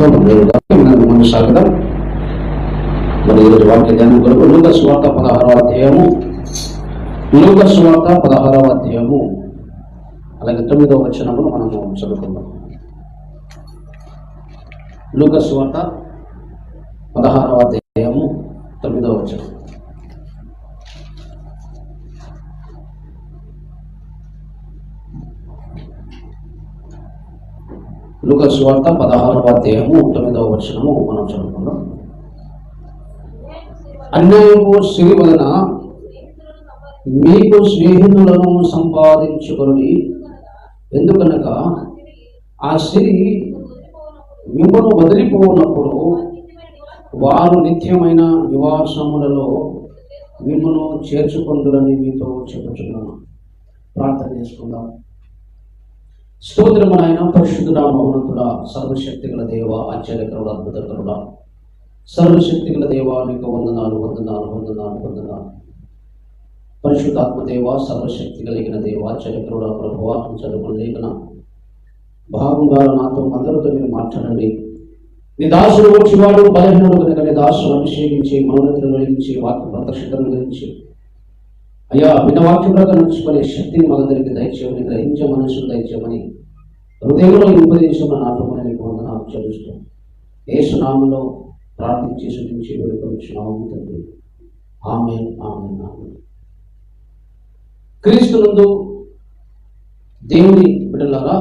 మనం సాగడం మరి ఈరోజు వాక్య ధ్యానం కొరకు లూక స్వార్త పదహారవ అధ్యాయము. లూక స్వార్త పదహారవ అధ్యాయము అలాగే తొమ్మిదవ వచనములు మనము చదువుకుందాం. లూక స్వార్త పదహారవ అధ్యాయము తొమ్మిదవ వచనం. లూక సువార్త పదహారవ అధ్యాయము తొమ్మిదవ వచనము మనం చదువుకుందాం. అన్యాయము సిరి వలన మీకు స్నేహితులను సంపాదించుకొని ఎందుకనగా ఆ సిరి మిమ్మను వదిలిపోనప్పుడు వారు నిత్యమైన నివాసములలో మిమ్మను చేర్చుకుందురని మీతో చెప్పుచున్నాను. ప్రార్థన చేసుకుందాం. స్తోత్రము నాయన పరిశుద్ధుడా మౌనతుడా సర్వశక్తి గల దేవ ఆశ్చర్యకరుడు అద్భుతకరుడ సర్వశక్తిగల దేవ నీకు వందనాలు వందనాలు వందనాలు వందనాలు. పరిశుద్ధాత్మదేవ సర్వశక్తి కలిగిన దేవ చరిత్రుడ ప్రభువ చదువు లేఖన. భాగంగా నాతో అందరితో మీరు మాట్లాడండి. నీ దాసుడు వచ్చివాడు బలహీనుడు కనుక నీ దాసును అభిషేకించి మనోన్నతిని వెలిగించి వాక్య ప్రదర్శితను గురించి అయ్యా వాక్యం ప్రకారం నడుచుకునే శక్తిని మనందరికి దయచేయమని గ్రహించే మనసును దయచేయమని హృదయంలో ఉపదేశమని నాటమని నీకు వందనాలు చెల్లిస్తూ ఏసునామంలో ప్రార్థించి శుద్ధించి వేడుకొచ్చున్నాము తండ్రి. ఆమె ఆమె ఆమె క్రీస్తునందు దేవుని బిడ్డలారా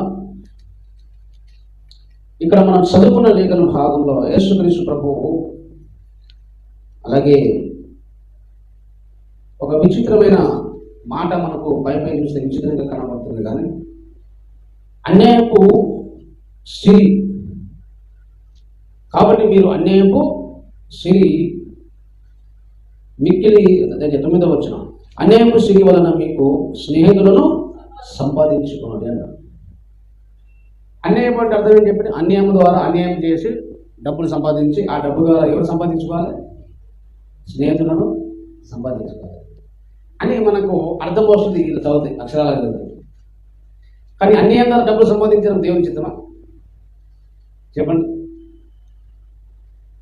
ఇక్కడ మనం చదువుకున్న లేఖన భాగంలో యేసుక్రీస్తు ప్రభువు అలాగే ఒక విచిత్రమైన మాట మనకు పై చూస్తే విచిత్రంగా కనబడుతుంది కానీ అన్యాయపు సిరి. కాబట్టి మీరు అన్యాయపు సిరి మిక్కిలి అదే తొమ్మిదో వచ్చిన అన్యాయపు సిరి వలన మీకు స్నేహితులను సంపాదించుకున్నాడు అంట అన్యాయం అంటే అర్థం ఏం చెప్పి అన్యాయం ద్వారా అన్యాయం చేసి డబ్బులు సంపాదించి ఆ డబ్బు ద్వారా ఎవరు సంపాదించుకోవాలి? స్నేహితులను సంపాదించుకోవాలి. అని మనకు అర్థం వస్తుంది ఇలా చదువుతాయి అక్షరాల కానీ అన్ని అందరూ డబ్బులు సంపాదించడం దేవుని చిత్తమా? చెప్పండి.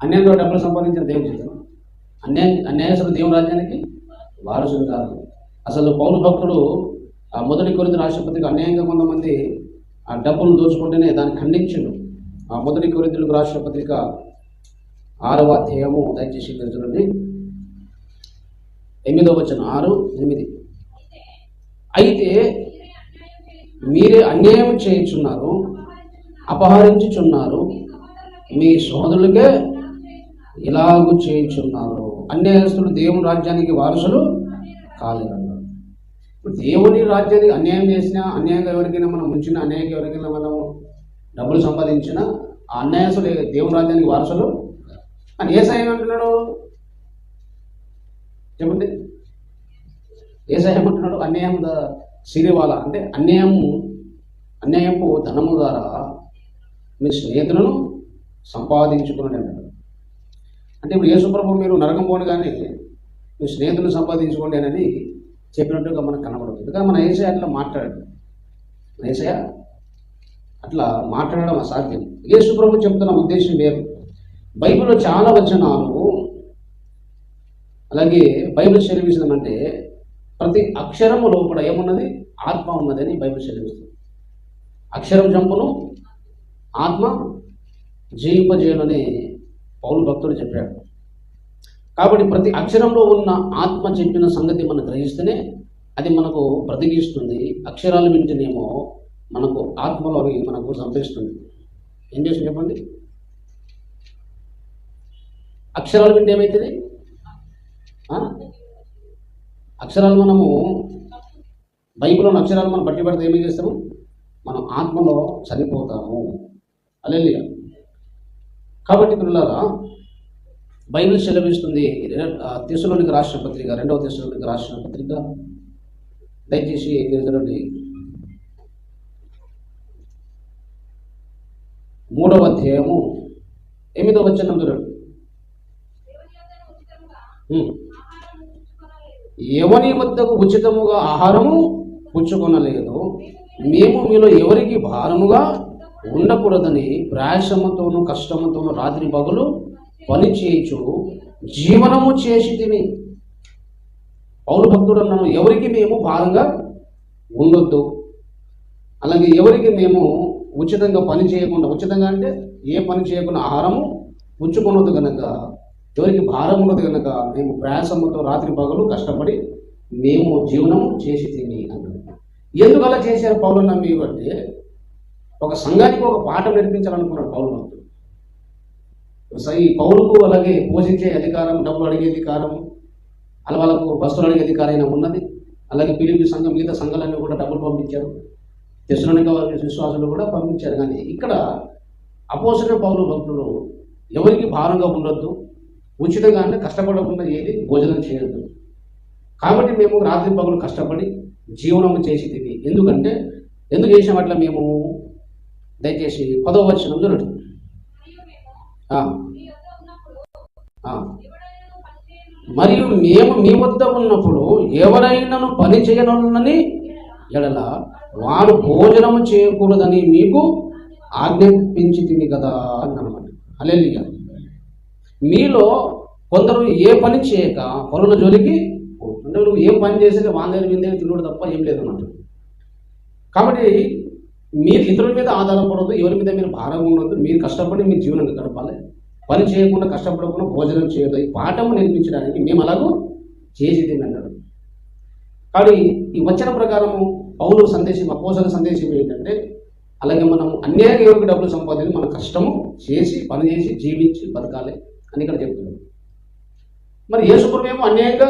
అన్యాయం డబ్బులు సంపాదించిన దేవుని చిత్తమా? అన్యాయం అన్యాయస్తుడు దేవుని రాజ్యానికి వారసులు కాదు. అసలు పౌరు భక్తుడు ఆ మొదటి కొరింత రాష్ట్రపతికి అన్యాయంగా కొంతమంది ఆ డబ్బులు దోచుకుంటేనే దాన్ని ఖండించిండు. ఆ మొదటి కొరింతలకు రాష్ట్రపత్రిక ఆరవ అధ్యాయము దయచేసి ఇక్కడ చూడండి. ఎనిమిదో వచ్చిన ఆరు ఎనిమిది. అయితే మీరే అన్యాయం చేయుచున్నారు అపహరించుచున్నారు మీ సోదరులకే ఇలాగు చేయించున్నారు. అన్యాయస్తులు దేవుని రాజ్యానికి వారసులు కాలేదన్నారు. ఇప్పుడు దేవుని రాజ్యానికి అన్యాయం చేసినా అన్యాయంగా ఎవరికైనా మనం ఉంచినా అన్యాయంగా ఎవరికైనా మనం డబ్బులు సంపాదించినా ఆ అన్యాయస్తులు దేవుని రాజ్యానికి వారసులు అని ఏ సాయం అంటున్నాడు చెప్పండి ఏ అన్యాయం ద- సిరివాల. అంటే అన్యాయము అన్యాయపు ధనము ద్వారా మీ స్నేహితులను సంపాదించుకుని అంటాడు. అంటే ఇప్పుడు యేసుప్రభు మీరు నరకం పోను కానీ మీ స్నేహితులను సంపాదించుకోండి అని చెప్పినట్టుగా మనకు కనబడుతుంది ఎందుకంటే మన ఏసయ అట్లా మాట్లాడాడు. మన ఏసయ అట్లా మాట్లాడడం అసాధ్యం. యేసుప్రభు చెప్తున్న ఉద్దేశం వేరు. బైబిల్లో చాలా వచనాలు అలాగే బైబిల్ సెలవిస్తుందంటే ప్రతి అక్షరము లోపల ఏమున్నది? ఆత్మ ఉన్నదని బైబిల్ సెలవిస్తుంది అక్షరం చంపును ఆత్మ జయింపజేయనని పౌలు భక్తుడు చెప్పాడు. కాబట్టి ప్రతి అక్షరంలో ఉన్న ఆత్మ చెప్పిన సంగతి మనం గ్రహిస్తేనే అది మనకు బ్రతికిస్తుంది అక్షరాలు వింటేనేమో మనకు ఆత్మలో అవి మనకు సంపేస్తుంది ఏం చేసి చెప్పండి? అక్షరాలు వింటే ఏమవుతుంది అక్షరాలు మనము బైబిల్లోని అక్షరాలు మనం బట్టి పడితే ఏమి చేస్తాము? మనం ఆత్మలో చనిపోతాము. అలెలియ కాబట్టి పిల్లలారా బైబిల్ సెలవిస్తుంది. తీసులోనికి రాష్ట్ర పత్రిక రెండవ తీసులోనికి రాష్ట్ర పత్రిక. దయచేసి ఎదురండి మూడవ అధ్యాయము ఎనిమిదవ వచ్చిన చూడండి. ఎవరి వద్దకు ఉచితముగా ఆహారము పుచ్చుకొనలేదు మేము మీలో ఎవరికి భారముగా ఉండకూడదని ప్రయాసముతోనూ కష్టముతోనూ రాత్రి పగులు పని చేయించు జీవనము చేసి తిని. పౌరు భక్తుడు అన్నాను ఎవరికి మేము భారంగా ఉండొద్దు. అలాగే ఎవరికి మేము ఉచితంగా పని చేయకుండా ఉచితంగా అంటే ఏ పని చేయకుండా ఆహారము పుచ్చుకొనొద్దు కనుక ఎవరికి భారం ఉన్నది కనుక మేము ప్రయాసంతో రాత్రి పగలు కష్టపడి మేము జీవనము చేసి తిని అన్నాడు. ఎందుకు అలా చేశారు పౌరులు నమ్మి అంటే ఒక సంఘానికి ఒక పాఠం నేర్పించాలనుకున్నాడు పౌరు భక్తుడు. ఈ పౌరుకు అలాగే పోషించే అధికారం డబ్బులు అడిగే అధికారం అలా వాళ్ళకు వస్తువులు అడిగే అధికారం అయినా ఉన్నది. అలాగే పిలిపి సంఘం మిగతా సంఘాలన్నీ కూడా డబ్బులు పంపించారు. తెసలోనిక వారి విశ్వాసులు కూడా పంపించారు. కానీ ఇక్కడ అపోసిన పౌరు భక్తులు ఎవరికి భారంగా ఉండొద్దు. ఉచితంగా అంటే కష్టపడకుండా ఏది భోజనం చేయొద్దు. కాబట్టి మేము రాత్రి పగలు కష్టపడి జీవనం చేసి తిని ఎందుకంటే ఎందుకు చేసాం అట్లా మేము? దయచేసి పదో వచ్చిన జరుగుతుంది మరియు మేము మీ వద్ద ఉన్నప్పుడు ఎవరైనాను పని చేయనున్నని ఎడల వారు భోజనము చేయకూడదని మీకు ఆజ్ఞాపించి తిని కదా అని అనమాట అలెలియ మీలో కొందరు ఏ పని చేయక పనుల జోలికి అంటే నువ్వు ఏ పని చేసేది వాళ్ళ దగ్గర వీళ్ళ తప్ప ఏం లేదు అన్నట్టు. కాబట్టి మీరు ఇతరుల మీద ఆధారపడదు ఎవరి మీద మీరు భారంగా ఉండొద్దు మీరు కష్టపడి మీ జీవనం గడపాలి. పని చేయకుండా కష్టపడకుండా భోజనం చేయదు ఈ పాఠం నేర్పించడానికి మేము అలాగూ చేసేది అన్నాడు కాబట్టి ఈ వచ్చిన ప్రకారము పౌరుల సందేశం అపోసల సందేశం ఏంటంటే అలాగే మనం అన్యాయంగా ఎవరికి డబ్బులు సంపాదించి మన కష్టము చేసి పని చేసి జీవించి బతకాలి. అని ఇక్కడ చెప్తున్నాడు. మరి యేసుప్రభేమో అనేక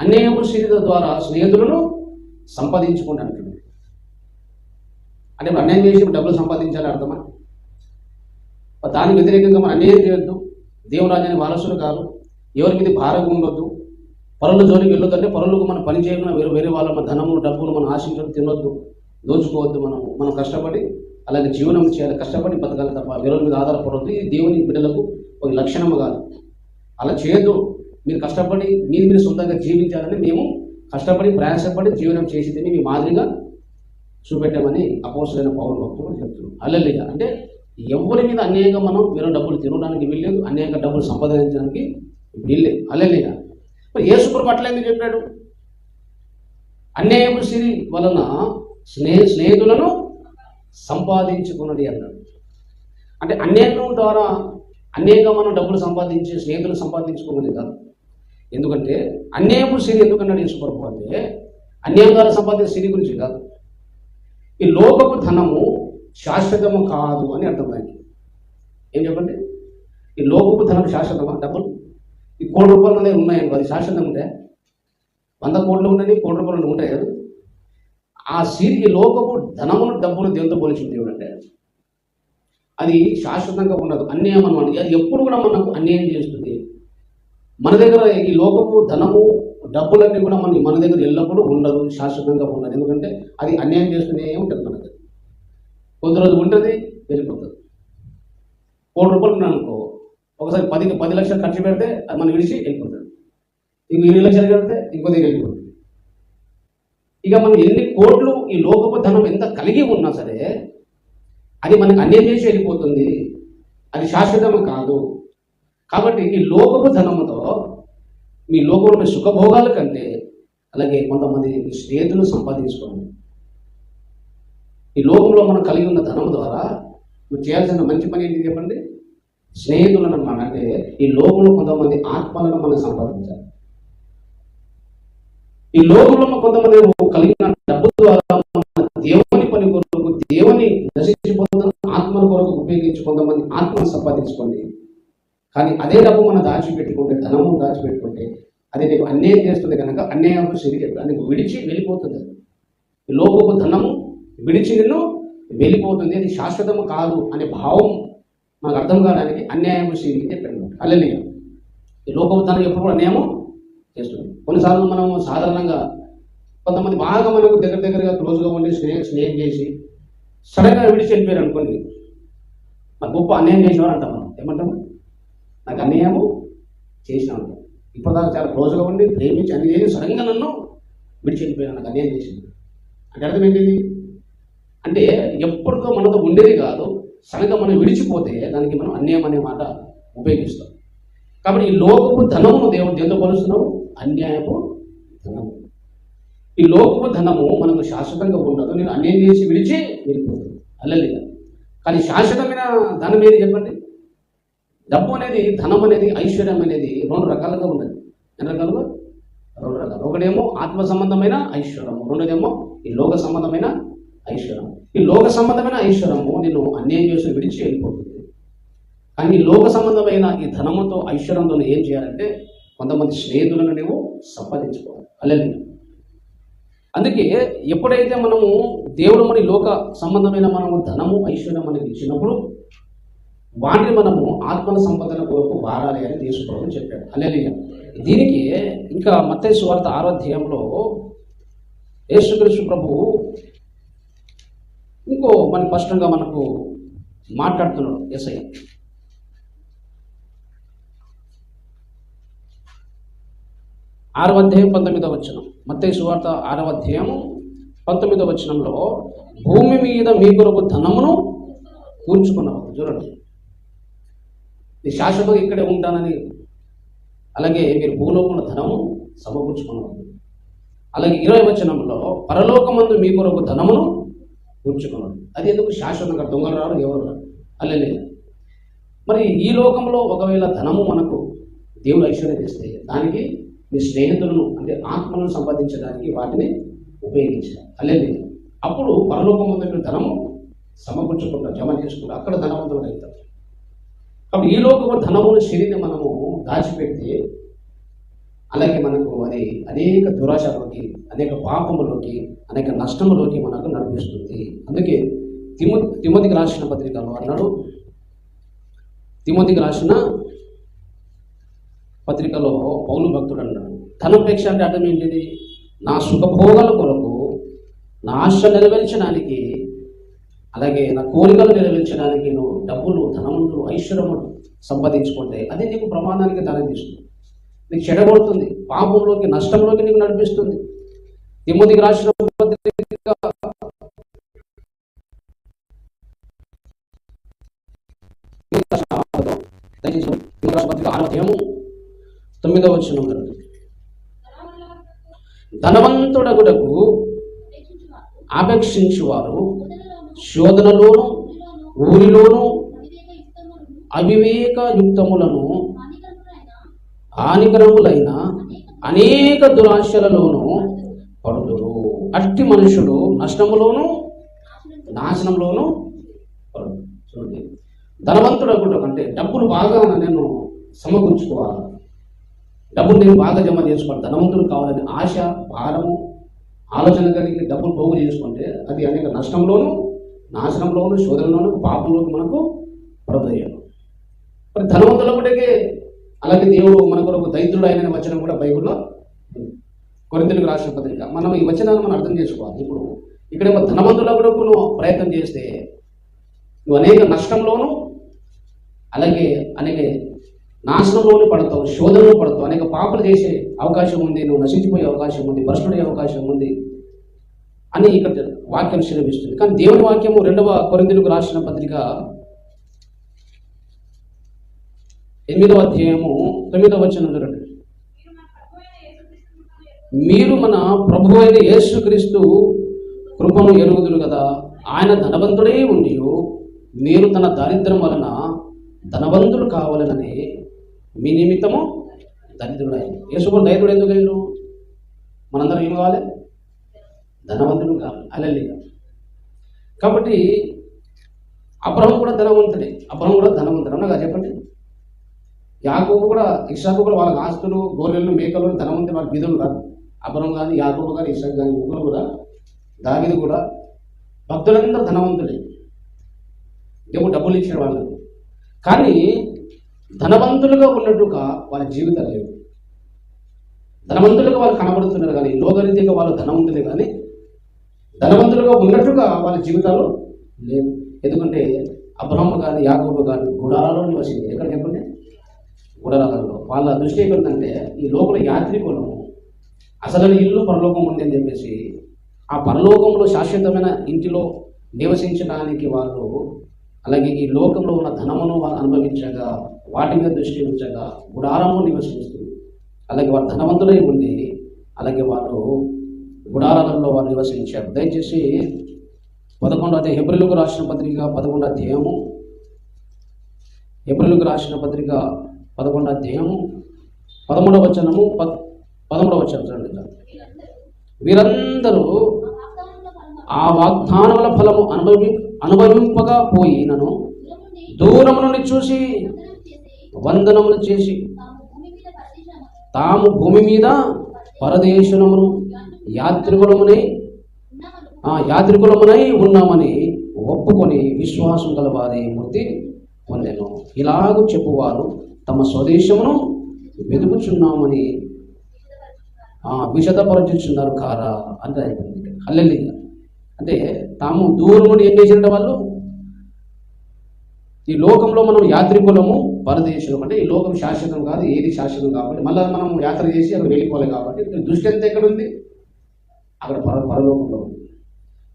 అన్యాయపు శరీర ద్వారా స్నేహితులను సంపాదించుకుంటాను అంటే ఇప్పుడు అన్యాయం చేసి డబ్బులు సంపాదించాలి అర్థమా? దానికి వ్యతిరేకంగా మనం అన్యాయం చేయొద్దు. దేవురాజ్యాన్ని వారసులు కాదు ఎవరికి ఇది భారంగా ఉండొద్దు. పరుల జోలికి వెళ్ళొద్దు అంటే పరులకు మనం పని చేయకుండా వేరే వేరే వాళ్ళ మన ధనము డబ్బులు మనం ఆశించడం తినొద్దు. దోచుకోవద్దు మనం. మనం కష్టపడి అలాగే జీవనం చేయాలి కష్టపడి బతకాలి తప్ప వేరే మీద ఆధారపడవద్దు ఇది దేవుని బిడ్డలకు ఒక లక్షణము కాదు. అలా చేయొద్దు. మీరు కష్టపడి మీరు మీరు సొంతంగా జీవించాలని మేము కష్టపడి ప్రయాసపడి జీవనం చేసి మీ మాదిరిగా చూపెట్టామని అపోసరైన పౌరులు భక్తులు చెప్తున్నారు. అల్లెల్లిగా అంటే ఎవరి మీద అన్యాయంగా మనం వేరే డబ్బులు తినడానికి వీల్లేదు అన్యాయంగా డబ్బులు సంపాదించడానికి వీల్లేదు. అల్లెల్లిగా మరి యేసుప్రభు పట్ల ఎందుకు చెప్పాడు? అన్యాయపు సిరి వలన స్నేహ స్నేహితులను సంపాదించుకున్నది అన్నాడు. అంటే అన్యాయం ద్వారా అన్యాయంగా మనం డబ్బులు సంపాదించి స్నేహితులు సంపాదించుకోమని కాదు. ఎందుకంటే అన్యాయపు సిరి ఎందుకన్నాడు యేసుప్రభు అంటే అన్యాయం ద్వారా సంపాదించే సిరి గురించి కాదు. ఈ లోకపు ధనము శాశ్వతము కాదు అని అర్థం దానికి ఏం చెప్పండి? ఈ లోకపు ధనం శాశ్వతమా? డబ్బులు? ఈ కోటి రూపాయలు అనేది ఉన్నాయండి అది శాశ్వతం ఉంటే వంద కోట్లు ఉండని కోటి రూపాయలు ఉంటాయి? కదా ఆ సిరి లోకపు ధనమును డబ్బును దేవుతో పోలిచింది? దేవుడు అంటే అది శాశ్వతంగా ఉండదు అన్యాయం అనమాట అది ఎప్పుడు కూడా మనకు అన్యాయం చేస్తుంది. మన దగ్గర ఈ లోకము ధనము డబ్బులన్నీ కూడా మన మన దగ్గర ఎల్లప్పుడూ ఉండదు శాశ్వతంగా ఉండదు ఎందుకంటే అది అన్యాయం చేస్తూనే ఉంటుంది మనకి. కొద్ది రోజులు ఉంటుంది వెళ్ళిపోతుంది. కోటి రూపాయలు ఉన్నాను అనుకో. ఒకసారి పది పది లక్షలు ఖర్చు పెడితే అది మనం విడిచి వెళ్ళిపోతుంది. ఇంకో ఇరవై లక్షలు పెడితే ఇంకో దగ్గర వెళ్ళిపోతుంది. ఇక మనం ఎన్ని కోట్లు ఈ లోకపు ధనం ఎంత కలిగి ఉన్నా సరే అది మనకు అన్యం చేసి వెళ్ళిపోతుంది. అది శాశ్వతము కాదు. కాబట్టి ఈ లోకపు ధనముతో మీ లోకంలో సుఖభోగాల కంటే అలాగే కొంతమంది మీ స్నేహితులు సంపాదించుకోండి. ఈ లోకంలో మనం కలిగి ఉన్న ధనం ద్వారా మీరు చేయాల్సిన మంచి పని ఏంటి చెప్పండి? స్నేహితులను అన్నమాట అంటే ఈ లోకంలో కొంతమంది ఆత్మలను మనం సంపాదించాలి. ఈ లోకంలో కొంతమంది కలిగిన డబ్బు ద్వారా దేవుని పని కొరకు దేవుని నశించిపోతున్న కొరకు ఉపయోగించి కొంతమంది ఆత్మను సంపాదించుకోండి. కానీ అదే డబ్బు మనం దాచిపెట్టుకుంటే ధనము దాచిపెట్టుకుంటే అది నీకు అన్యాయం చేస్తుంది కనుక అన్యాయంలో శరీరం అది విడిచి వెళ్ళిపోతుంది. అది. లోకపు ధనము విడిచి నిన్ను వెళ్ళిపోతుంది. అది శాశ్వతము కాదు అనే భావం మనకు అర్థం కావడానికి అన్యాయం శరీరం చెప్పాడు అల్లెలియ ఈ లోకపు ధనం ఎప్పుడు కూడా అన్యాయము చేస్తుంది. కొన్నిసార్లు మనం సాధారణంగా కొంతమంది బాగా మనకు దగ్గర దగ్గరగా క్లోజ్గా ఉండి స్నేహ స్నేహం చేసి సడన్గా విడిచి వెళ్ళిపోయారు అనుకోండి. నాకు గొప్ప అన్యాయం చేసినవారు అంటాం మనం. ఏమంటాము నాకు అన్యాయము చేసినాను. ఇప్పటిదాకా చాలా క్లోజ్గా ఉండి ప్రేమించి అన్ని చేసి సడన్గా నన్ను విడిచిపోయినా నాకు అన్యాయం చేసింది. అంటే అర్థం ఏంటిది అంటే ఎప్పటికో మనతో ఉండేది కాదు సడన్గా మనం విడిచిపోతే దానికి మనం అన్యాయం అనే మాట ఉపయోగిస్తాం. కాబట్టి ఈ లోకపు ధనమును దేవుడు దేంతో పోలుస్తున్నావు అన్యాయపు ధనము. ఈ లోకపు ధనము మనకు శాశ్వతంగా ఉండదు. నేను అన్యాయం చేసి విడిచి వెళ్ళిపోతుంది అల్లలేదు కానీ శాశ్వతమైన ధనం ఏది చెప్పండి? డబ్బు అనేది ధనం అనేది ఐశ్వర్యం అనేది రెండు రకాలుగా ఉన్నది. ఎన్ని రకాలుగా? రెండు రకాలు. ఒకటేమో ఆత్మ సంబంధమైన ఐశ్వర్యము. రెండోదేమో ఈ లోక సంబంధమైన ఐశ్వర్యం ఈ లోక సంబంధమైన ఐశ్వర్యము నేను అన్యాయం చేసి విడిచి వెళ్ళిపోతుంది. కానీ ఈ లోక సంబంధమైన ఈ ధనముతో ఐశ్వర్యంతో ఏం చేయాలంటే కొంతమంది స్నేహితులను నువ్వు సంపాదించుకోవాలి. అల్లెలు అందుకే ఎప్పుడైతే మనము దేవుడు మన లోక సంబంధమైన మనము ధనము ఐశ్వర్యం అనేది ఇచ్చినప్పుడు వాటిని మనము ఆత్మల సంపదన కొరకు వాడాలి అని తీసుకోవడం చెప్పాడు. అల్లెలియ దీనికి ఇంకా మత్తయి సువార్త ఆరాధ్యంలో యేసుకృష్ణ ప్రభు ఇంకో మన స్పష్టంగా మనకు మాట్లాడుతున్నాడు ఎస్ఐ ఆరవ అధ్యాయం పంతొమ్మిదో వచ్చినాం మత్తయి సువార్త ఆరవ అధ్యాయము పంతొమ్మిదవ వచనంలో భూమి మీద మీ కొరకు ధనమును కూర్చుకున్నావు. చూడండి. నీ శాశ్వతంగా ఇక్కడే ఉంటానని. అలాగే మీరు భూలోకంలో ధనము సమకూర్చుకున్నారు అలాగే ఇరవై వచనంలో పరలోకమందు మీ కొరకు ధనమును కూర్చుకున్నాడు అది ఎందుకు శాశ్వతంగా దొంగలు రారు? ఎవరు రారు? అల్లెలే మరి ఈ లోకంలో ఒకవేళ ధనము మనకు దేవుడు ఐశ్వర్యం ఇస్తే దానికి మీ స్నేహితులను అంటే ఆత్మలను సంపాదించడానికి వాటిని ఉపయోగించారు అల్లెలే అప్పుడు పరలోకం ధనము సమకూర్చుకుంటా జమ చేసుకుంటూ అక్కడ ధనవంతుడు అవుతారు కాబట్టి ఈ లోకము ధనమును శరీరం మనము దాచిపెడితే అలాగే మనకు అది అనేక దురాశలోకి అనేక పాపములోకి అనేక నష్టములోకి మనకు నడిపిస్తుంది. అందుకే తిమో తిమోతికి రాసిన పత్రికలో అన్నాడు తిమోతికి రాసిన పత్రికలో పౌలు భక్తుడు అన్నాడు ధనపేక్ష అంటే అర్థం ఏంటిది? నా సుఖభోగాల కొరకు నా ఆశ నెరవేర్చడానికి అలాగే నా కోరికలు నెరవేర్చడానికి నువ్వు డబ్బులు ధనములు ఐశ్వర్యములు సంపాదించుకుంటే అది నీకు ప్రమాదానికి దారితీస్తుంది. నీకు చెడగొడుతుంది. పాపంలోకి నష్టంలోకి నీకు నడిపిస్తుంది. తిమ్మదికి రాసిన తొమ్మిదవ వచ్చిన ధనవంతుడగుడకు ఆపేక్షించువారు శోధనలోను ఊరిలోను అవివేక యుక్తములను హానికరములైన అనేక దురాశలలోనూ పడుదురు. అట్టి మనుషుడు నష్టములోను నాశనంలోను పడు చూడండి. ధనవంతుడు అంటే డబ్బులు బాగా నేను సమకూర్చుకోవాలి. డబ్బులు నేను బాగా జమ చేసుకోవాలి ధనవంతులు కావాలని ఆశ భారము ఆలోచన కలిగి డబ్బులు పోగు చేసుకుంటే అది అనేక నష్టంలోను నాశనంలోను శోధనలోను పాపంలోకి మనకు పడదయ్యాను మరి ధనవంతుల కూడా అలాగే దేవుడు మన కొరకు దైత్రుడు అయిన వచనం కూడా బైబుల్లో కొరింతలకు రాసిన పత్రిక. మనం ఈ వచనాన్ని మనం అర్థం చేసుకోవాలి. ఇప్పుడు ఇక్కడ ధనవంతుల కొరకు నువ్వు ప్రయత్నం చేస్తే నువ్వు అనేక నష్టంలోను అలాగే అనేక నాశనంలోనే పడతావు శోధనలో పడతావు. అనేక పాపలు చేసే అవకాశం ఉంది నువ్వు నశించిపోయే అవకాశం ఉంది భ్రష్టుడే అవకాశం ఉంది అని ఇక్కడ వాక్యం శ్రమిస్తుంది కానీ దేవుని వాక్యము రెండవ కొరిందులకు రాసిన పత్రిక ఎనిమిదవ అధ్యాయము తొమ్మిదవ వచ్చిన చూడండి మీరు మన ప్రభు అయిన యేసుక్రీస్తు కృపను ఎరుగుదురు కదా. ఆయన ధనవంతుడే ఉండి మీరు తన దారిద్ర్యం వలన ధనవంతుడు కావాలనని మీ నిమిత్తము దరిద్రుడు ఆయన యేసుకుడు దరిద్రుడు ఎందుకు అయ్యారు మనందరం ఏం కావాలి? ధనవంతుడు కావాలి. అలెల్లిగా కాబట్టి అబ్రహం కూడా ధనవంతుడే. అబ్రహం కూడా ధనవంతుడు. అవునా చెప్పండి. యాకోబు కూడా ఇషాకు కూడా వాళ్ళ ఆస్తులు గోరెలు మేకలు ధనవంతులు వాళ్ళ బిధులు కాదు. అబ్రహం కానీ యాకోబు కానీ ఇషాకు కానీ ముగ్గురు కూడా దావిది కూడా భక్తులందరూ ధనవంతులే. దేవుడు డబ్బులు ఇచ్చిన వాళ్ళు కానీ ధనవంతులుగా ఉన్నట్టుగా వాళ్ళ జీవితాలు లేవు ధనవంతులుగా వాళ్ళు కనబడుతున్నారు కానీ లోగరీతిగా వాళ్ళు ధనవంతులే కానీ ధనవంతులుగా ఉన్నట్టుగా వాళ్ళ జీవితాలు లేవు ఎందుకంటే అబ్రహ్మ కానీ యాకోబు కానీ గుడాలలో నివసింది ఎక్కడ చెప్పండి? గుడాలలో వాళ్ళ దృష్టి ఏంటంటే ఈ లోపల యాత్రికులు అసలు ఇల్లు పరలోకం ఉంది అని చెప్పేసి ఆ పరలోకంలో శాశ్వతమైన ఇంటిలో నివసించడానికి వాళ్ళు అలాగే ఈ లోకంలో ఉన్న ధనమును వాళ్ళు అనుభవించగా వాటి మీద దృష్టి ఉంచగా గుడారము నివసిస్తూ అలాగే వారు ధనవంతులై ఉండి అలాగే వారు గుడారాలలో వారు నివసించారు. దయచేసి పదకొండు అదే హెబ్రిలకు రాసిన పత్రిక పదకొండు అధ్యాయము. హెబ్రిలకు రాసిన పత్రిక పదకొండు అధ్యాయము. పదమూడవ వచనము పద్ పదమూడవ వచనం చూడండి వీరందరూ ఆ వాగ్దానముల ఫలము అనుభవి అనుభవింపగా పోయి నన్ను దూరం నుండి చూసి వందనములు చేసి తాము భూమి మీద పరదేశమును యాత్రికులమునై యాత్రికులమునై ఉన్నామని ఒప్పుకొని విశ్వాసం గల వారి మృతి పొందాను. ఇలాగూ చెప్పువారు తమ స్వదేశమును వెతుకుచున్నామని విషదపరచుచున్నారు కారా అంటే అయిపోయింది అంటే తాము దూరం నుండి ఏం చేసిన వాళ్ళు? ఈ లోకంలో మనం యాత్రికులము పరదేశులం అంటే ఈ లోకం శాశ్వతం కాదు ఏది శాశ్వతం కాబట్టి మళ్ళీ మనం యాత్ర చేసి అక్కడ వెళ్ళిపోవాలి కాబట్టి ఇక్కడ దృష్టి ఎంత ఎక్కడ ఉంది? అక్కడ పర పరలోకంలో ఉంది.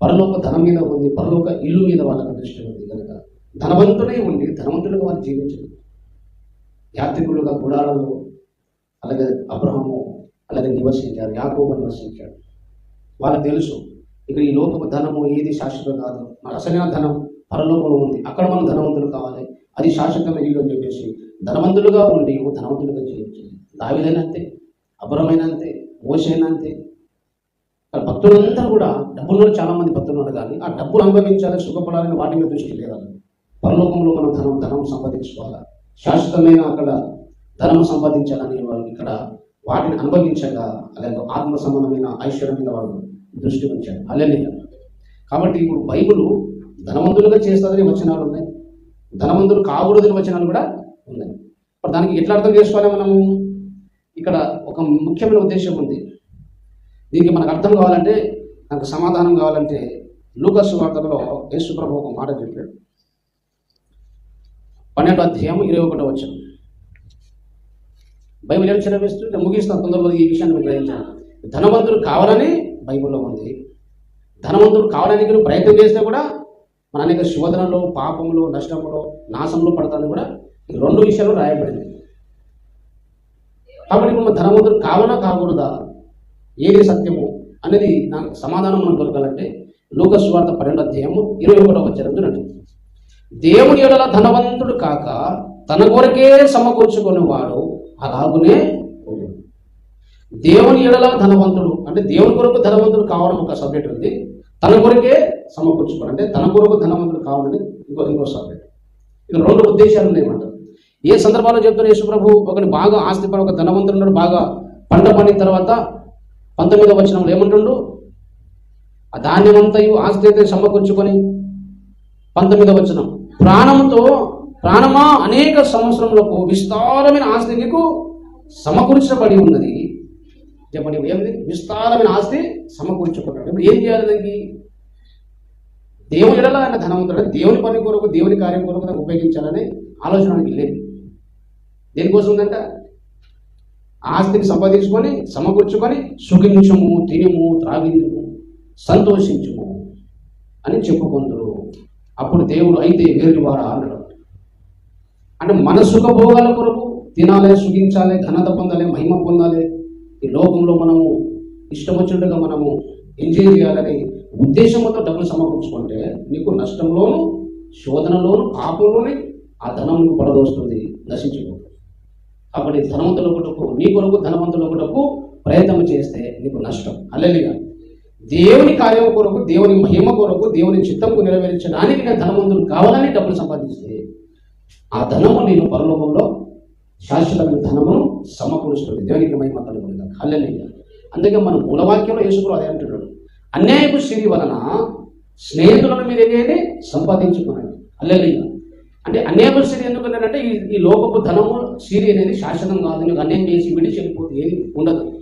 పరలోక ధనం మీద ఉంది పరలోక ఇల్లు మీద వాళ్ళకి దృష్టి ఉంది కనుక. ధనవంతుడే ఉండి ధనవంతులుగా వాళ్ళు జీవించదు యాత్రికులుగా గుడాలలో అలాగే అబ్రహము అలాగే నివసించారు యాకోబ నివసించాడు. వాళ్ళకి తెలుసు ఇక్కడ ఈ లోకపు ధనము ఏది శాశ్వతం కాదు. మన అసలైన ధనం పరలోకంలో ఉంది. అక్కడ మనం ధనవంతులు కావాలి. అది శాశ్వతమైన ఇల్లు అని చెప్పేసి ధనవంతులుగా ఉండి ఓ ధనవంతులుగా జీవించాలి దావిదైనా అంతే అబ్రహమైన అంతే మోసైనా అంతే. భక్తులందరూ కూడా డబ్బుల్లో చాలా మంది భక్తులు ఉన్నారు కానీ ఆ డబ్బులు అనుభవించాలి సుఖపడాలని వాటి మీద దృష్టి లేదు పరలోకంలో మనం ధనం ధనం సంపాదించుకోవాలి? శాశ్వతమైన అక్కడ ధనం సంపాదించాలని వాళ్ళు ఇక్కడ వాటిని అనుభవించగా అలాగే ఆత్మ సంబంధమైన ఐశ్వర్యం మీద వాళ్ళు దృష్టి ఉంచారు. అల్లెల్లి కాబట్టి ఇప్పుడు బైబుల్ ధనవంతులుగా చేస్తుందని వచనాలు ఉన్నాయి. ధనవంతులు కాకూడదని వచనాలు కూడా ఉన్నాయి. ఇప్పుడు దానికి ఎట్లా అర్థం చేసుకోవాలి మనము? ఇక్కడ ఒక ముఖ్యమైన ఉద్దేశం ఉంది. దీనికి మనకు అర్థం కావాలంటే నాకు సమాధానం కావాలంటే లూకస్ వార్తలో యేసు ప్రభు ఒక మాట చెప్పాడు. పన్నెండు అధ్యాయం ఇరవై ఒకటో వచ్చాం బైబిల్ ఏం చదివిస్తుంటే ముగిస్తాను తొందరలో ఈ విషయాన్ని మీకు గ్రహించాను. ధనవంతుడు కావాలని బైబిల్లో ఉంది. ధనవంతుడు కావడానికి ప్రయత్నం చేస్తే కూడా మన అనేక శోధనలో పాపంలో నష్టంలో నాశంలో పడతాను కూడా ఈ రెండు విషయాలు రాయబడింది. కాబట్టి మనం ధనవంతుడు కావనా కాకూడదా? ఏది సత్యము అనేది నాకు సమాధానం మనం దొరకాలంటే లోకస్వార్థ పన్నెండు అధ్యాయము ఇరవై ఒకటో వచ్చారు చూడండి దేవుని ఎడల ధనవంతుడు కాక తన కొరకే సమకూర్చుకునేవాడు అలాగునే దేవుని ఎడల ధనవంతుడు అంటే దేవుని కొరకు ధనవంతుడు కావడం ఒక సబ్జెక్ట్ ఉంది. తన కొరకే సమకూర్చుకోవడం. అంటే తన కొరకు ధనవంతుడు కావాలని ఇంకో ఇంకో సబ్జెక్ట్. ఇక రెండు ఉద్దేశాలు ఉన్నాయన్నమాట. ఏ సందర్భాల్లో చెప్తున్న యేసుప్రభు ఒకటి బాగా ఆస్తి పర ఒక ధనవంతుడు బాగా పంట పండిన తర్వాత పంతొమ్మిదో వచనంలో ఏమంటుండు? ఆ ధాన్యమంతయు ఆస్తి అయితే సమకూర్చుకొని పంతొమ్మిదో వచనం. ప్రాణంతో ప్రాణమా అనేక సంవత్సరములకు విస్తారమైన ఆస్తి నీకు సమకూర్చబడి ఉన్నది. చెప్పండి ఇప్పుడు ఏమిటి విస్తారమైన ఆస్తి సమకూర్చుకుంటాడు. ఇప్పుడు ఏం చేయాలి దానికి? దేవుని ఎడలా ఆయన ధనవంతుడు దేవుని పని కొరకు దేవుని కార్యం కొరకు దాన్ని ఉపయోగించాలని ఆలోచన లేదు. దేనికోసం ఉందంట? ఆస్తిని సంపాదించుకొని సమకూర్చుకొని సుఖించము తినము త్రాగించము సంతోషించుము అని చెప్పుకుందరు. అప్పుడు దేవుడు అయితే వేరు వారా అన్నాడు. అంటే మన సుఖభోగాల కొరకు తినాలి సుఖించాలి ఘనత పొందాలి మహిమ పొందాలి ఈ లోకంలో మనము ఇష్టం వచ్చినట్టుగా మనము ఎంజాయ్ చేయాలని ఉద్దేశంతో డబ్బులు సమకూర్చుకుంటే నీకు నష్టంలోను శోధనలోను పాపంలోనే ఆ ధనం నీకు పడదోస్తుంది నశించిపోతుంది. కాబట్టి ధనవంతుల కొరకు నీ కొరకు ధనవంతుల కొరకు ప్రయత్నం చేస్తే నీకు నష్టం. అల్లెలిగా దేవుని కార్యం కొరకు దేవుని మహిమ కొరకు దేవుని చిత్తంకు నెరవేర్చడానికి నేను ధనవంతులు కావాలని డబ్బులు సంపాదిస్తే ఆ ధనము నేను పరలోకంలో శాశ్వతమైన ధనమును సమకూరుస్తుంది. దేవునికి మహిమ కలుగుతుంది హల్లెలూయా. అందుకే మన మూలవాక్యంలో యేసుకులు అదే అంటున్నాడు. అన్యాయపు సిరి వలన స్నేహితులను మీరు ఏదైతే చేయండి సంపాదించుకోనండి అంటే అన్యాయపు సిరి ఎందుకంటే ఈ ఈ లోకపు ధనము సిరి అనేది శాశ్వతం కాదు. నీకు అన్యాయం చేసి విడిచి వెళ్ళిపోతే ఏది ఉండదు.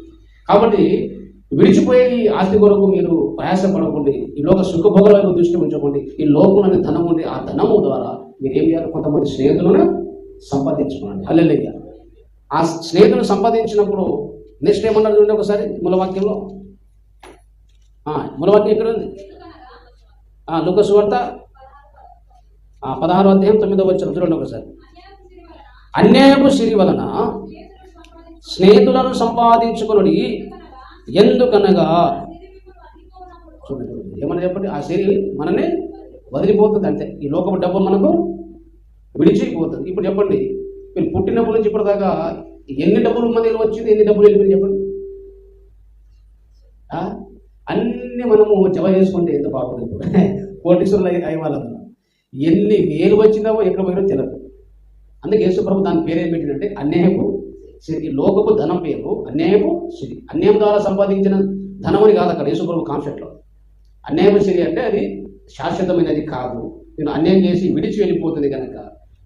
కాబట్టి విడిచిపోయే ఈ ఆస్తి కొరకు మీరు ప్రయాసపడకండి. ఈ లోక సుఖభోగాల దృష్టి ఉంచకండి. ఈ లోకంలోని ధనం ఉండి ఆ ధనము ద్వారా మీరు ఏం చేయాలి? కొంతమంది స్నేహితులను సంపాదించుకోండి హల్లెలూయా. ఆ స్నేహితులను సంపాదించినప్పుడు నెక్స్ట్ ఏమన్నారు చూడండి ఒకసారి మూలవాక్యంలో? మూలవాక్యం ఎక్కడ ఉంది? ఆ లుకసు వార్త పదహారు అధ్యాయం తొమ్మిదో వచ్చిన చూడండి ఒకసారి. అన్యాయపు సిరి వలన స్నేహితులను సంపాదించుకుని ఎందుకనగా? చూడండి. ఏమన్నా చెప్పండి? ఆ సిరి మననే వదిలిపోతుంది అంతే. ఈ లోకపు డబ్బు మనకు విడిచిపోతుంది. ఇప్పుడు చెప్పండి మీరు పుట్టినప్పటి నుంచి ఇప్పటిదాకా ఎన్ని డబ్బులు మన దగ్గర వచ్చింది ఎన్ని డబ్బులు వెళ్ళిపోయింది చెప్పండి? అన్ని మనము జమ చేసుకుంటే ఎంత బాగుంటుంది కోటీశ్వరులు అయ్యి ఎన్ని వేలు వచ్చినావో ఎక్కడ పోయినో తెలియదు. అందుకే యేసుప్రభు దాని పేరు ఏం పెట్టినంటే అన్యాయపు సిరి లోకపు ధనం పేరు అన్యాయపు సిరి. అన్యాయం ద్వారా సంపాదించిన ధనం అని కాదు అక్కడ యేసుప్రభు కాన్సెప్ట్లో అన్యాయపు సిరి అంటే అది శాశ్వతమైనది కాదు. నేను అన్యాయం చేసి విడిచి వెళ్ళిపోతుంది కనుక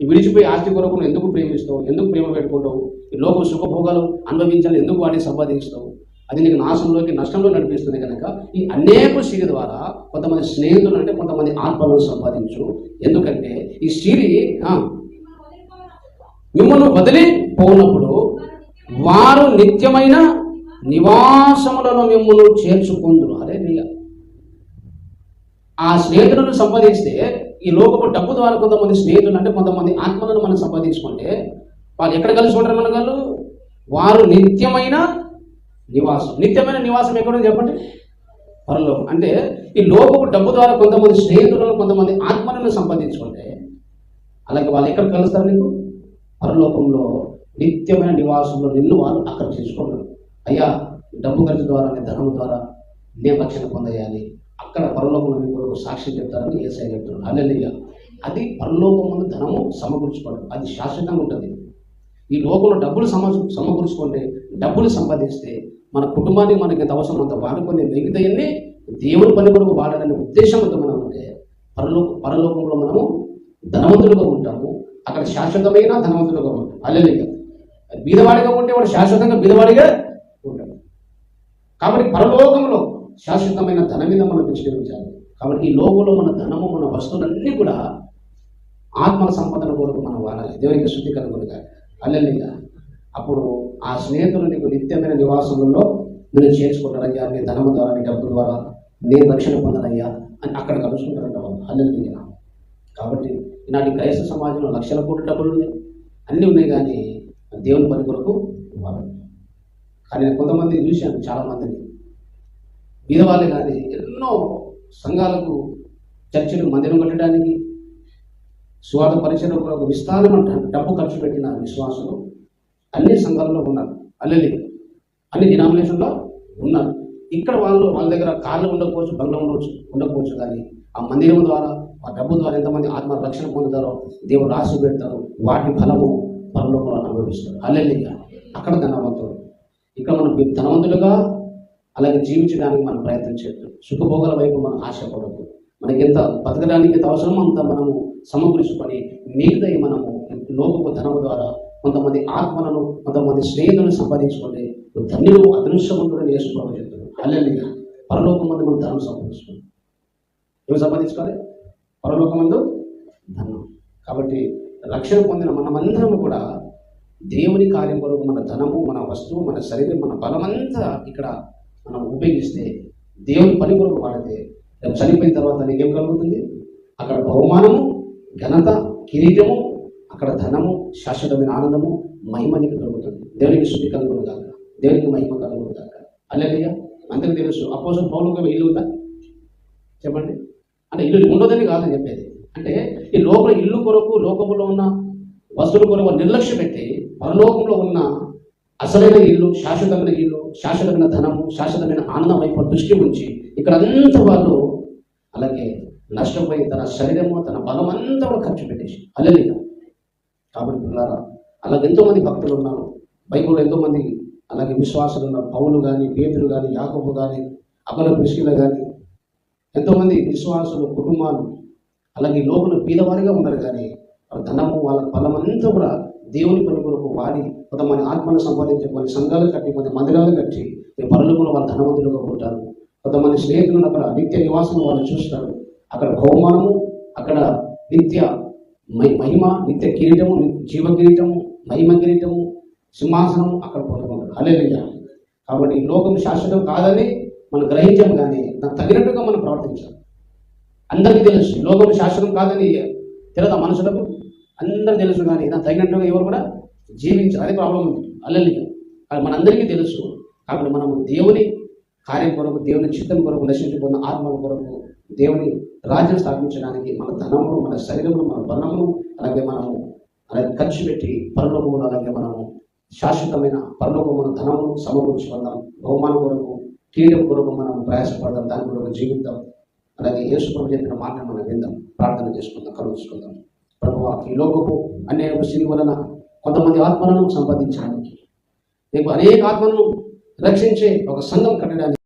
విడిచిపోయి ఆస్తి కొరకు నువ్వు ఎందుకు ప్రేమిస్తావు ఎందుకు ప్రేమ పెట్టుకుంటావు? ఈ లోక సుఖభోగాలు అనుభవించాలి ఎందుకు వాటిని సంపాదించుతావు అది నీకు నాశంలోకి నష్టంలో నడిపిస్తుంది కనుక ఈ అనేక సిరి ద్వారా కొంతమంది స్నేహితులు అంటే కొంతమంది ఆత్మలను సంపాదించు. ఎందుకంటే ఈ సిరి మిమ్మల్ని వదిలి పోనప్పుడు వారు నిత్యమైన నివాసములను మిమ్మల్ని చేర్చుకుందరు. అరే నియ ఆ స్నేహితులను సంపాదిస్తే ఈ లోకపు డబ్బు ద్వారా కొంతమంది స్నేహితులు అంటే కొంతమంది ఆత్మలను మనం సంపాదించుకుంటే వాళ్ళు ఎక్కడ కలిసి ఉంటారు మన వాళ్ళు వారు నిత్యమైన నివాసం. నిత్యమైన నివాసం ఎక్కడ చెప్పండి? పరలోకం. అంటే ఈ లోకపు డబ్బు ద్వారా కొంతమంది స్నేహితులను కొంతమంది ఆత్మలను సంపాదించుకుంటే అలాగే వాళ్ళు ఎక్కడ కలుస్తారు నీకు? పరలోకంలో నిత్యమైన నివాసంలో నిన్ను వాళ్ళు ఆకర్షించుకున్నారు అయ్యా డబ్బు ఖర్చు ద్వారా ధనం ద్వారా నేను రక్షణ పొందేయాలి. అక్కడ పరలోకం కొరకు సాక్ష్యం చెప్తారని ఏసై చెప్తున్నాడు. అల్లెలియ అది పరలోకముందు ధనము సమకూర్చుకోవడం. అది శాశ్వతంగా ఉంటుంది. ఈ లోకంలో డబ్బులు సమ సమకూర్చుకుంటే డబ్బులు సంపాదిస్తే మన కుటుంబానికి మనకి ఎంత అవసరం అంత వాడుకొని మిగతాయన్ని దేవుని పని కొరకు వాడాలనే ఉద్దేశంతో మనం ఉంటే పరలో పరలోకంలో మనము ధనవంతులుగా ఉంటాము. అక్కడ శాశ్వతమైన ధనవంతులుగా ఉంటాం. అల్లెలిగా బీదవాడిగా ఉంటే వాడు శాశ్వతంగా బీదవాడిగా ఉంటాడు. కాబట్టి పరలోకంలో శాశ్వతమైన ధనం మీద మనం దృష్టి కాబట్టి ఈ లోకంలో మన ధనము మన వస్తువులన్నీ కూడా ఆత్మల సంపదన కొరకు మనం వాడాలి. దేవునికి శుద్ధి కలుగునుగా అల్లెలిగా అప్పుడు ఆ స్నేహితులు నీకు నిత్యమైన నివాసంలో నేను చేర్చుకుంటారయ్యా. నీ ధనము ద్వారా నీ డబ్బు ద్వారా నేను రక్షణ పొందనయ్యా అని అక్కడ కలుసుకుంటారంట వాళ్ళు. అల్లెలిగా కాబట్టి ఇలాంటి క్రైస్త సమాజంలో లక్షల కోట్ల డబ్బులు ఉన్నాయి. అన్నీ ఉన్నాయి కానీ దేవుని పని కొరకు వాడరు. కానీ కొంతమంది చూశాను చాలామందిని. బీదవాళ్ళే కానీ ఎన్నో సంఘాలకు చర్చలు మందిరం కట్టడానికి స్వార్థ పరిచయం కొరకు విస్తారమైన డబ్బు ఖర్చు పెట్టిన విశ్వాసులు అన్ని సంఘాలలో ఉన్నారు. అల్లెలి. అన్ని డినామినేషన్లో ఉన్నారు. ఇక్కడ వాళ్ళు వాళ్ళ దగ్గర కార్లు ఉండకపోవచ్చు బంగ్లా ఉండవచ్చు ఉండకపోవచ్చు కానీ ఆ మందిరం ద్వారా ఆ డబ్బు ద్వారా ఎంతమంది ఆత్మ రక్షణ పొందుతారో దేవుడు రాసి పెడతారు వాటి ఫలము పరలోకంలో అనుభవిస్తారు. అల్లెలిగా అక్కడ ధనవంతుడు ఇక్కడ మనం ధనవంతులుగా అలాగే జీవించడానికి మనం ప్రయత్నం చేద్దాం సుఖభోగాల వైపు మనం ఆశపడద్దు. మనకి ఎంత బతకడానికి ఎంత అవసరమో అంత మనము సమకూర్చుకొని మిగతాయి మనము లోకపు ధనము ద్వారా కొంతమంది ఆత్మలను కొంతమంది స్నేహితులను సంపాదించుకుంటే ధన్యులు అదృష్టవంతుడని వేసుకోవడం చెప్తున్నాడు. అల్లెల్లిగా పరలోకం మంది మనం ధనం సంపాదించుకోండి ఏమి సంపాదించుకోవాలి? పరలోకం మందు ధనం. కాబట్టి రక్షణ పొందిన మనమందరం కూడా దేవుని కార్యం కొరకు మన ధనము మన వస్తువు మన శరీరం మన బలమంతా ఇక్కడ మనం ఉపయోగిస్తే దేవుని పని కొరకు వాడితే రేపు చనిపోయిన తర్వాత నీకేం కలుగుతుంది? అక్కడ బహుమానము ఘనత కిరీటము అక్కడ ధనము శాశ్వతమైన ఆనందము మహిమ నీకు కలుగుతుంది. దేవునికి శుద్ధి కలుగును కాక దేవునికి మహిమ కలుగును కాక అల్లెలియ అందరికి తెలుసు అపోజల్ పౌరులకు ఇల్లు ఉందా? చెప్పండి. అంటే ఇల్లు ఉండదని కాదని చెప్పేది. అంటే ఈ లోపల ఇల్లు కొరకు లోకంలో ఉన్న వస్తువుల కొరకు నిర్లక్ష్య పెట్టి పరలోకంలో ఉన్న అసలైన ఇల్లు శాశ్వతమైన ఇల్లు శాశ్వతమైన ధనము శాశ్వతమైన ఆనందం వైపు దృష్టి ఉంచి ఇక్కడ అంతా వాళ్ళు అలాగే నష్టపోయి తన శరీరము తన బలం అంతా కూడా ఖర్చు పెట్టేసి. అల్లెలిగా కాబట్టి పిల్లారా అలాగే ఎంతోమంది భక్తులు ఉన్నారు. బైబిల్లో ఎంతోమంది అలాగే విశ్వాసులు ఉన్నారు. పౌలు కానీ పేతులు కానీ యాకబు కానీ అమల కృష్ణులు కానీ ఎంతోమంది విశ్వాసులు కుటుంబాలు అలాగే లోపల పీదవారిగా ఉన్నారు. కానీ వాళ్ళ ధనము వాళ్ళ బలమంతా కూడా దేవుని పని కొరకు వాడి కొంతమంది ఆత్మను సంపాదించే కొన్ని సంఘాలు కట్టి కొన్ని మందిరాలు కట్టి పనులకు వాళ్ళ ధనవంతులుగా ఉంటారు. కొంతమంది స్నేహితులను అక్కడ నిత్య నివాసం వాళ్ళు చూస్తారు. అక్కడ బహుమానము అక్కడ నిత్య మహిమ నిత్య కిరీటము జీవ కిరీటము మహిమ కిరీటము సింహాసనం అక్కడ పొందుకుంటారు అలేలుయ్య కాబట్టి లోకం శాశ్వతం కాదని మనం గ్రహించాం కానీ దానికి తగినట్టుగా మనం ప్రవర్తించాలి. అందరికీ తెలుసు లోకం శాశ్వతం కాదని తెలియదు మనుషులకు అందరూ తెలుసు కానీ దానికి తగినట్టుగా ఎవరు కూడా జీవించారు. అదే ప్రాబ్లం ఉంది. అల్లెల్లి అది మనందరికీ తెలుసు. కాబట్టి మనము దేవుని కార్యం కొరకు దేవుని చిత్తం కొరకు నశించుకున్న ఆత్మల కొరకు దేవుని రాజ్యం స్థాపించడానికి మన ధనము మన శరీరము మన బలము అలాగే మనము అలాగే ఖర్చు పెట్టి పరలోకములు అలాగే మనము శాశ్వతమైన పరలోకమున ధనము సమకూర్చుకుందాం. బహుమానం కొరకు కీడం కొరకు మనం ప్రయాసపడదాం. దాని కొరకు జీవితం అలాగే యేసుప్రభు చెప్పిన మాటను మనం విందాం. ప్రార్థన చేసుకుందాం. కలుసుకుందాం ప్రభు ఈ లోకపు అనేక స్థితి వలన కొంతమంది ఆత్మలను సంపాదించడానికి రేపు అనేక ఆత్మలను రక్షించే ఒక సంఘం కట్టడానికి